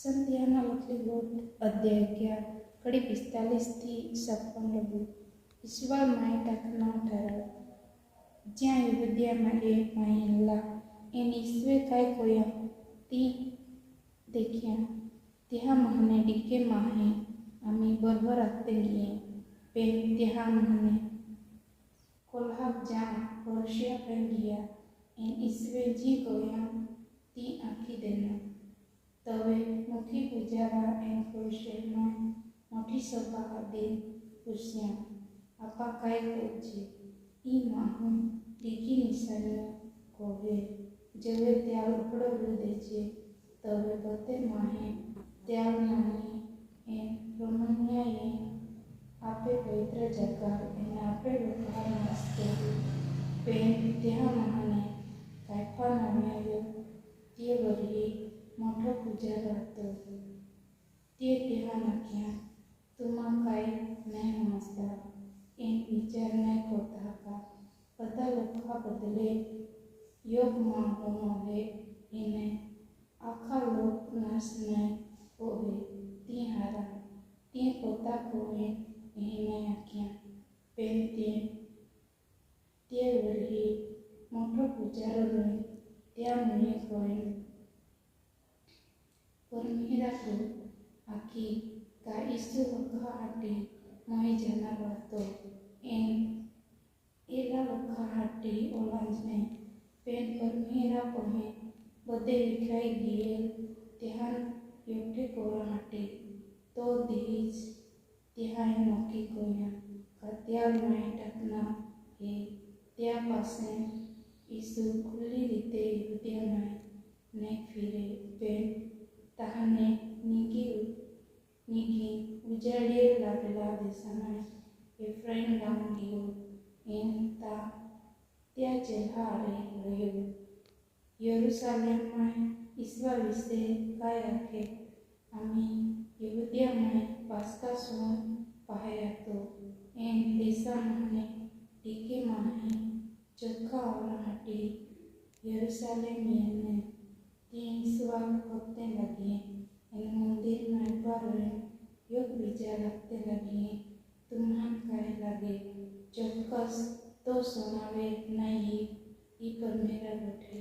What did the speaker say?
સંધ્યાના લખી લોટ અધ્યાય અગિયાર કડી પિસ્તાલીસથી છપ્પન લઘુ ઈશ્વર માય ટાકના ઠરાવ જ્યાં યુવદ્યામાં એ માયેલા એન ઈશ્વે કાંઈ કોયા ती देखिया त्या महने डिके माहे आम्ही बरोबर आत्तेंगिये पेन त्या महने कोल्हाक जाम वर्षिया पेंगिया एन इसवे जी गोया ती आखी देना તવે મોટી પૂજામાં એમ કૃષ્ણમાં મોટી સભા દેવ પૂછ્યા આપા કાંઈ પૂછે ઈ માહું ટીકી નિશાનીઓ કહે જવે ત્યાં ઉપડો રૂદે છે તવે પોતે માહે ત્યાં નાની એમ રમણ્યાએ આપે પવિત્ર જગા એને આપે લોકો મસ્ત પેન ત્યાં મહાને કાંઈ પણ તે વરીએ મોટો પૂજાર હતો તે ત્યાં નાખ્યા તુમાં કાંઈ નહીં સમજતા એમ વિચાર નહીં કરતા હતા બધા લોકો બદલે યોગમાં હોમોવે એને આખા લોકનાશને ઓવે તી હારા તે પોતા કોએ એને આખ્યા પેન તે તે વળી મોટો પૂજારો રહે ત્યાં મને કોએ પરમિરાકો આખી કા ઈસુ લખા હાટે મહી જનાર હતો એમ એલા લખા હાટે ઓલાંજને પેન પર મેરા પહે બધે વિખરાઈ ગયેલ ત્યાં યોગ્ય કરવા માટે તો દેજ ત્યાં નોકી કોયા અત્યાર નાટકના એ ત્યાં પાસે ઈસુ ખુલ્લી રીતે યુદ્ધમાં ને ફિરે પેન ತಹನೆ ನೀಗಿ ನೀಗಿ ಉಜಾಡಿಯ ಲಾಪೆಲ ದೇಸನ ಎಫ್ರೈನ್ ಲಾಂಗಿಯು ಎಂತ त्याचे हारे रह्यो यरुसालेमय ईश्वर विशे काय यहूदिया आमी पास्ता सुन पाया तो एन देसा मने टीके माहे चक्का और हटी यरुसालेम येने સ્વાર ભક્તે લગીએ અને મંદિરમાં પરવે યોગ બીજા લગતે લગીએ તુમ્હાન કહે લગે ચોક્કસ તો સોનાવે નહીં એ પર મેરા બેઠે